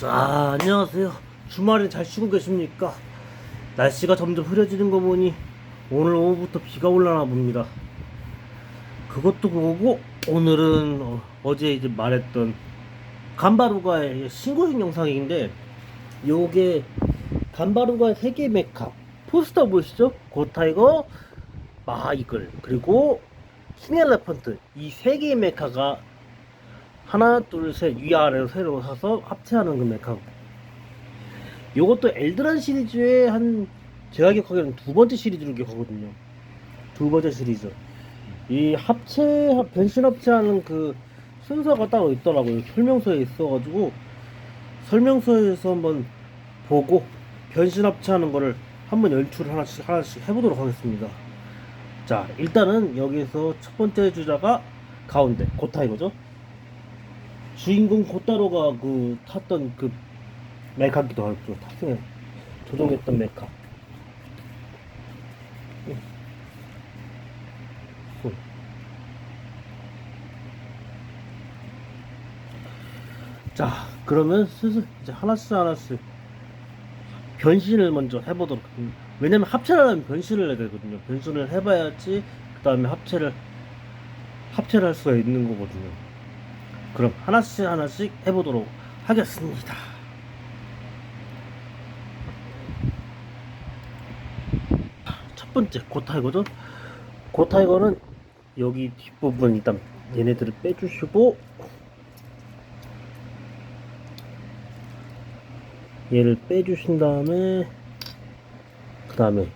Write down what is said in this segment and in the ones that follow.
자, 안녕하세요. 주말에 잘 쉬고 계십니까? 날씨가 점점 흐려지는 거 보니 오늘 오후부터 비가 올라나 봅니다. 그것도 그거고 오늘은 어, 어제 이제 말했던 간바루가의 신고식 영상인데 요게 간바루가의 세계 메카 포스터 보시죠? 고타이거 마이글 그리고 히멜레펀트 이 세 개의 메카가 하나 둘 셋 위아래로 새로 사서 합체하는 그 메카고. 요것도 엘드란 시리즈의 한 제가 기억하기로는 두 번째 시리즈로 기억하거든요. 두 번째 시리즈. 이 합체 변신 합체하는 그 순서가 따로 있더라고요. 설명서에 있어가지고 설명서에서 한번 보고 변신 합체하는 거를 한번 연출을 하나씩 하나씩 해보도록 하겠습니다. 자 일단은 여기서 첫 번째 주자가 가운데 고타 이거죠 주인공 고타로가 그 탔던 그 메카기도 하고 탑승해 조종했던 메카. 손. 자 그러면 슬슬 이제 하나씩 하나씩 변신을 먼저 해보도록 하겠습니다. 왜냐면 합체를 하면 변신을 해야 되거든요. 변신을 해봐야지 그 다음에 합체를 합체를 할 수가 있는 거거든요 그럼 하나씩 하나씩 해보도록 하겠습니다. 첫 번째 고타이거죠. 고타이거는 여기 뒷부분 일단 얘네들을 빼주시고 얘를 빼주신 다음에 그 다음에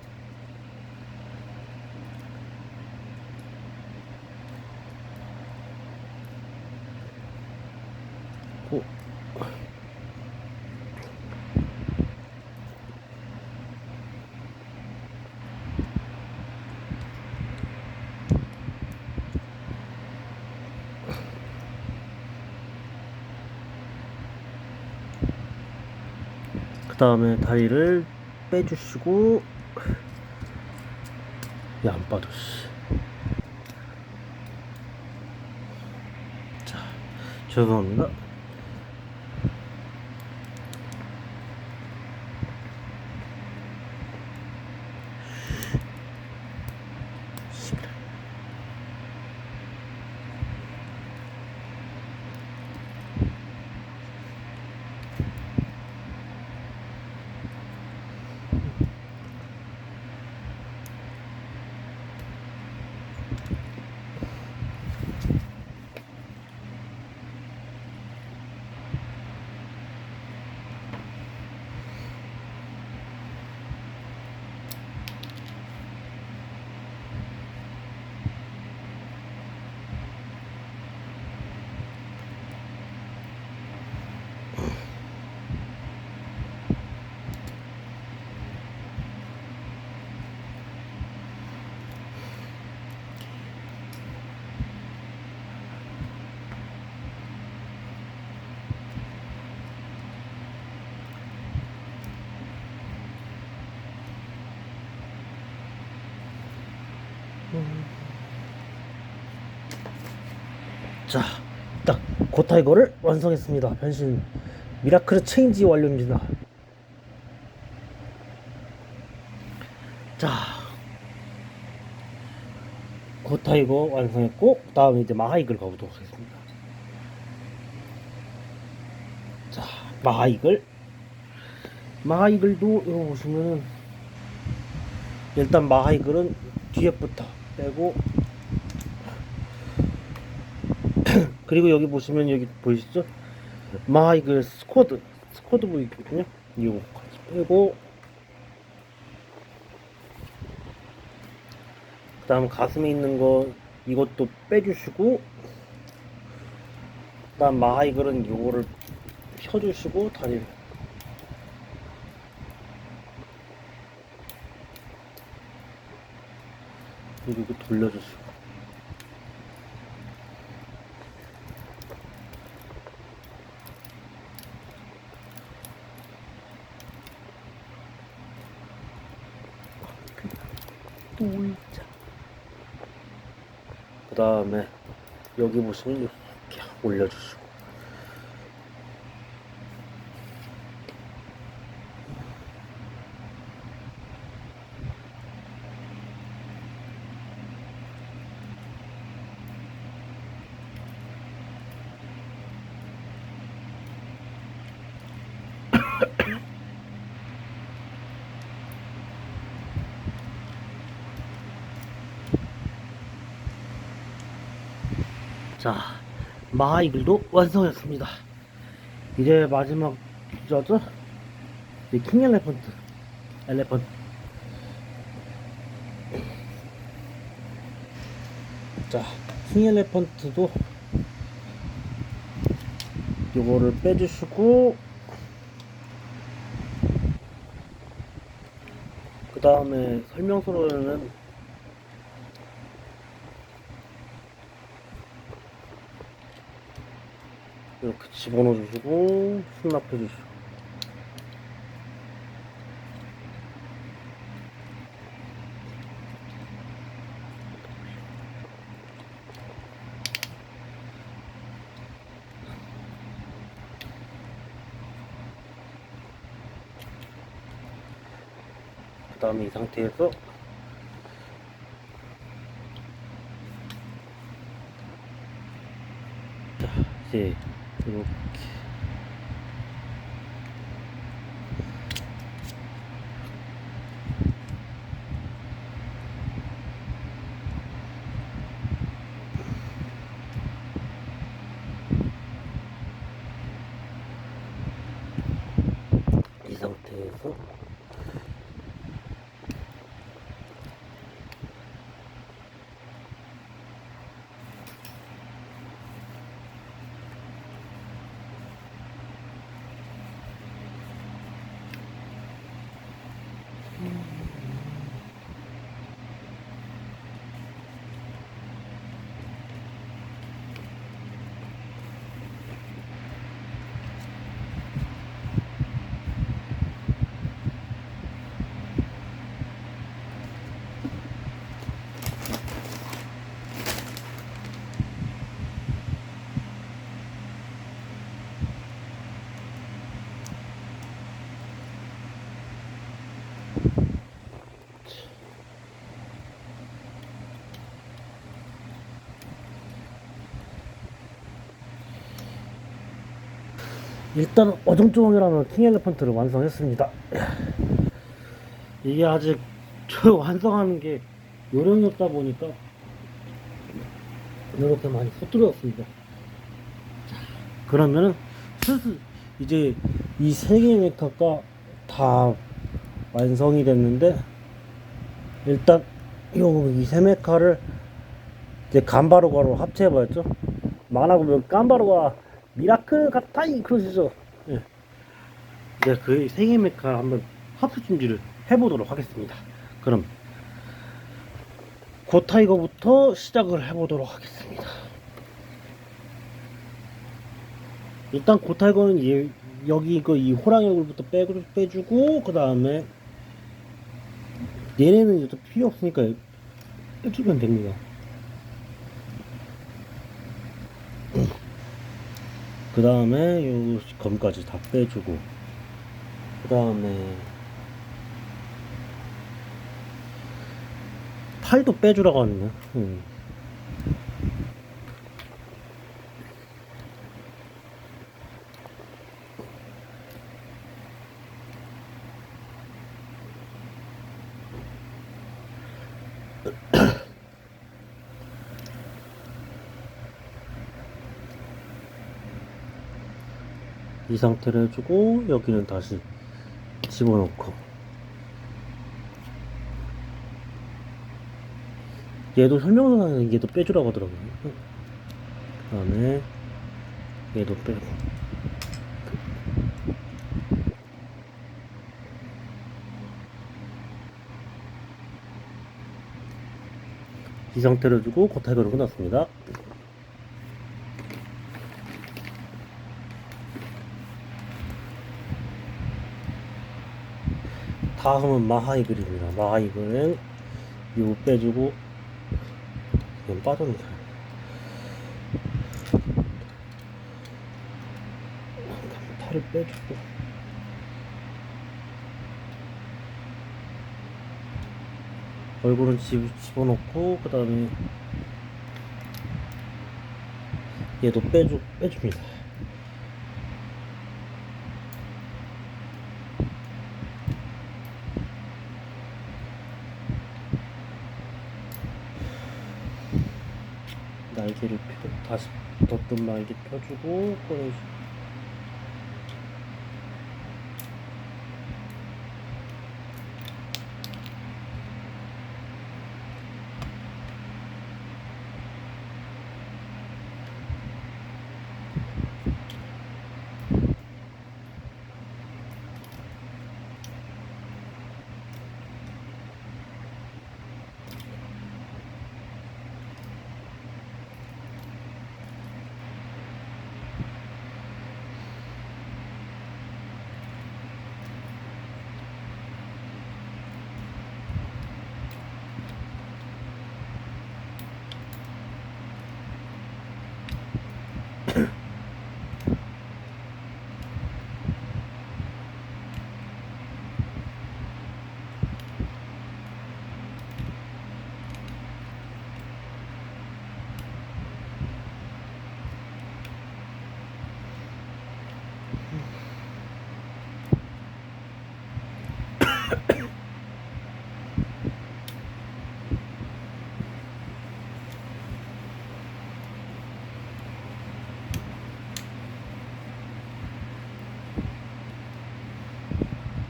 그 다음에 다리를 빼주시고 얘안 빠져 씨. 자 죄송합니다 자, 딱 고타이거를 완성했습니다. 변신 미라클 체인지 완료입니다. 자, 고타이거 완성했고 다음에 이제 마하이글 가보도록 하겠습니다. 자, 마하이글 마하이글도 이거 보시면은 일단 마하이글은 뒤에부터 빼고 그리고 여기 보시면 여기 보이시죠? 마이글 스쿼드 스쿼드 보이거든요. 이거 같이 빼고 그 다음 가슴에 있는 거 이것도 빼주시고 그 다음 마이글은 요거를 펴주시고 다리를 그리고 돌려주시고 다음에 여기 보시면 이렇게 올려주시고 자, 마이글도 완성했습니다. 이제 마지막 주자죠? 이킹 엘레펀트. 엘레펀트. 자, 킹 엘레펀트도 요거를 빼주시고 그 다음에 설명서로는 이렇게 집어넣어 주시고 수납해 주시고. 그 다음에 이 상태에서 자 이제 이렇게. 이 상태에서 일단 어정쩡이라는 킹 엘레펀트를 완성했습니다. 이게 아직 저 완성하는 게 요령이 없다 보니까 이렇게 많이. 자, 그러면은 슬슬 이제 이 세 개의 메카가 다 완성이 됐는데 일단 요이세 메카를 이제 간바로가로 합체해봐야죠. 만화 보면 깜바로가 미라클 같다이 그러시죠. 예. 이제 그세개 메카 한번 합수 준비를 해보도록 하겠습니다. 그럼 고타이거부터 시작을 해보도록 하겠습니다. 일단 고타이거는 얘, 여기 그 이 호랑이 얼굴부터 빼, 빼주고 그 다음에 얘네는 이제 또 필요 없으니까 빼주면 됩니다. 그 다음에 요 검까지 다 빼주고 그 다음에 팔도 빼주라고 하네요 음. 이 상태로 해주고 여기는 다시 집어넣고. 얘도 설명서상에 얘도 빼주라고 하더라고요. 그 다음에 얘도 빼고. 이 상태로 해주고 고타이거는 끝났습니다 다음은 마하이글입니다. 마하이글은 요 빼주고 이건 빠졌네. 팔을 빼주고 얼굴은 집, 집어넣고 그 다음에 얘도 빼주, 빼줍니다. 날개를 펴. 또 다시 덧든 말기 펴주고 꺼내주고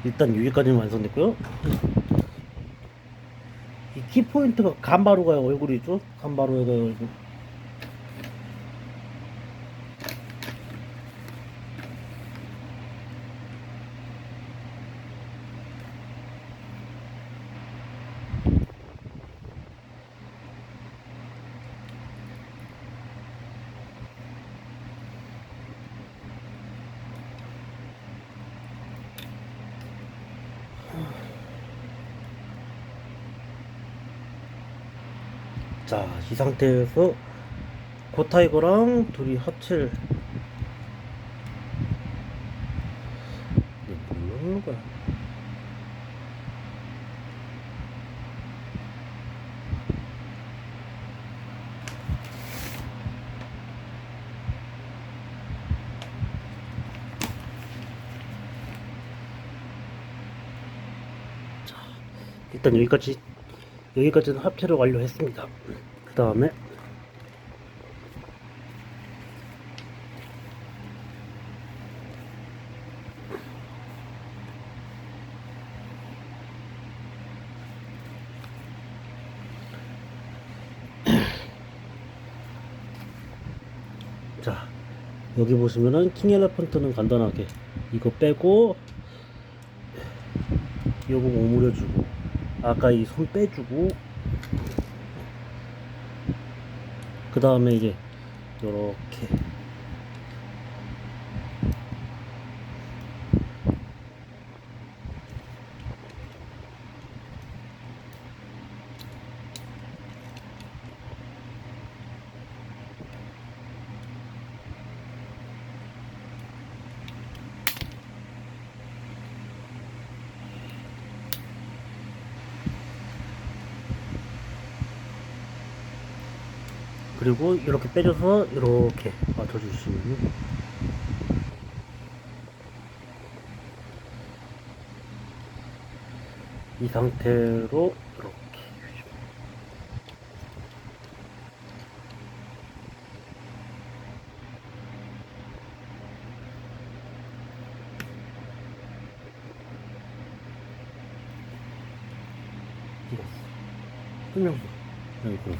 일단 여기까지는 완성됐고요. 이 키포인트가 간바로가 얼굴이죠. 간바로가 얼굴. 자, 이 상태에서 고타이거랑 둘이 합체를 이게 뭘 넣는 거야? 자, 일단 여기까지 여기까지는 합체를 완료했습니다. 그 다음에 자 여기 보시면은 킹 엘레펀트는 간단하게 이거 빼고 요거 오므려주고 아까 이 손 빼주고 그 다음에 이제 요렇게 그리고 이렇게 빼줘서 이렇게 맞춰주시면 이 상태로 이렇게 찍었어 설명서 여기 그럼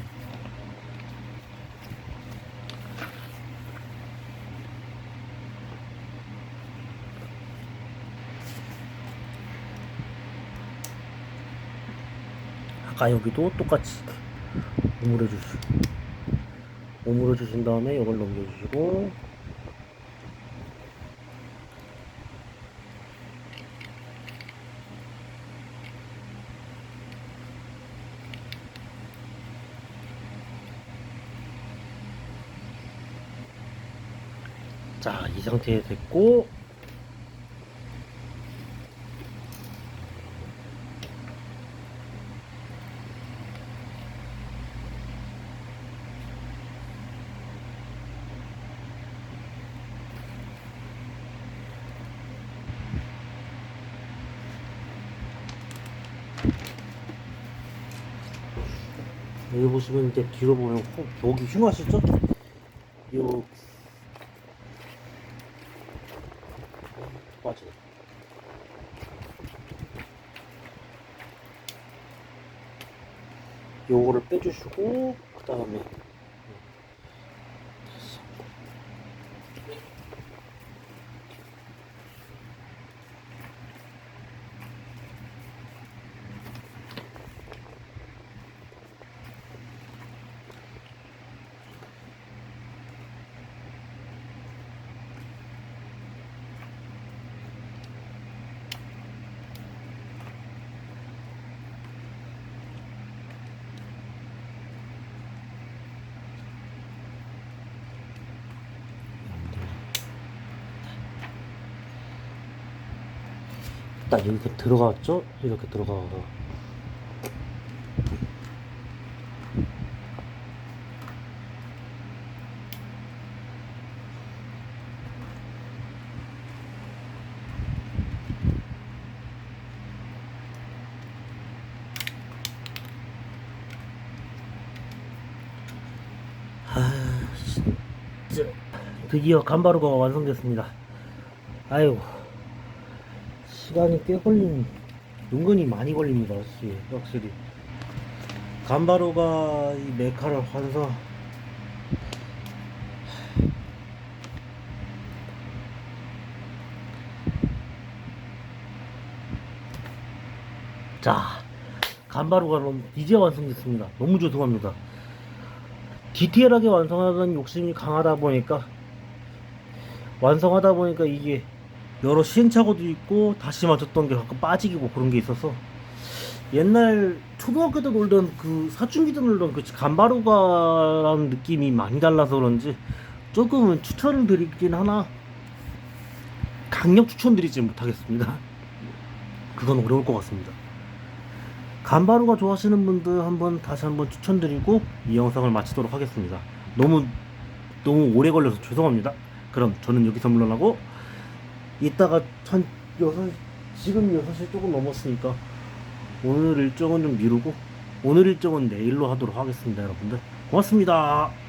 아까 여기도 똑같이 오므려 주시고 오므려 주신 다음에 이걸 넘겨주시고. 자 이 상태에 됐고 여기 보시면 이제 뒤로 보면 호- 여기 흉하시죠? 요 맞아. 요거를 빼주시고 그 다음에 딱 이렇게 들어갔죠? 이렇게 들어가서 아 드디어 간바루가 완성됐습니다. 아유 시간이 꽤 걸린 은근히 많이 걸립니다 확실히, 확실히. 간바로가 이 메카를 완성 자 간바로가 이제 완성됐습니다 너무 죄송합니다 디테일하게 완성하는 욕심이 강하다 보니까 완성하다 보니까 이게 여러 시행착오도 있고 다시 맞췄던 게 가끔 빠지고 그런 게 있어서 옛날 초등학교 때 놀던 그 사춘기 때 놀던 그 간바루가라는 느낌이 많이 달라서 그런지 조금은 추천을 드리긴 하나 강력 추천드리지 못하겠습니다. 그건 어려울 것 같습니다. 간바루가 좋아하시는 분들 한번 다시 한번 추천드리고 이 영상을 마치도록 하겠습니다. 너무 너무 오래 걸려서 죄송합니다. 그럼 저는 여기서 물러나고 이따가 한 여섯 지금 6시 조금 넘었으니까 오늘 일정은 좀 미루고 오늘 일정은 내일로 하도록 하겠습니다 여러분들. 고맙습니다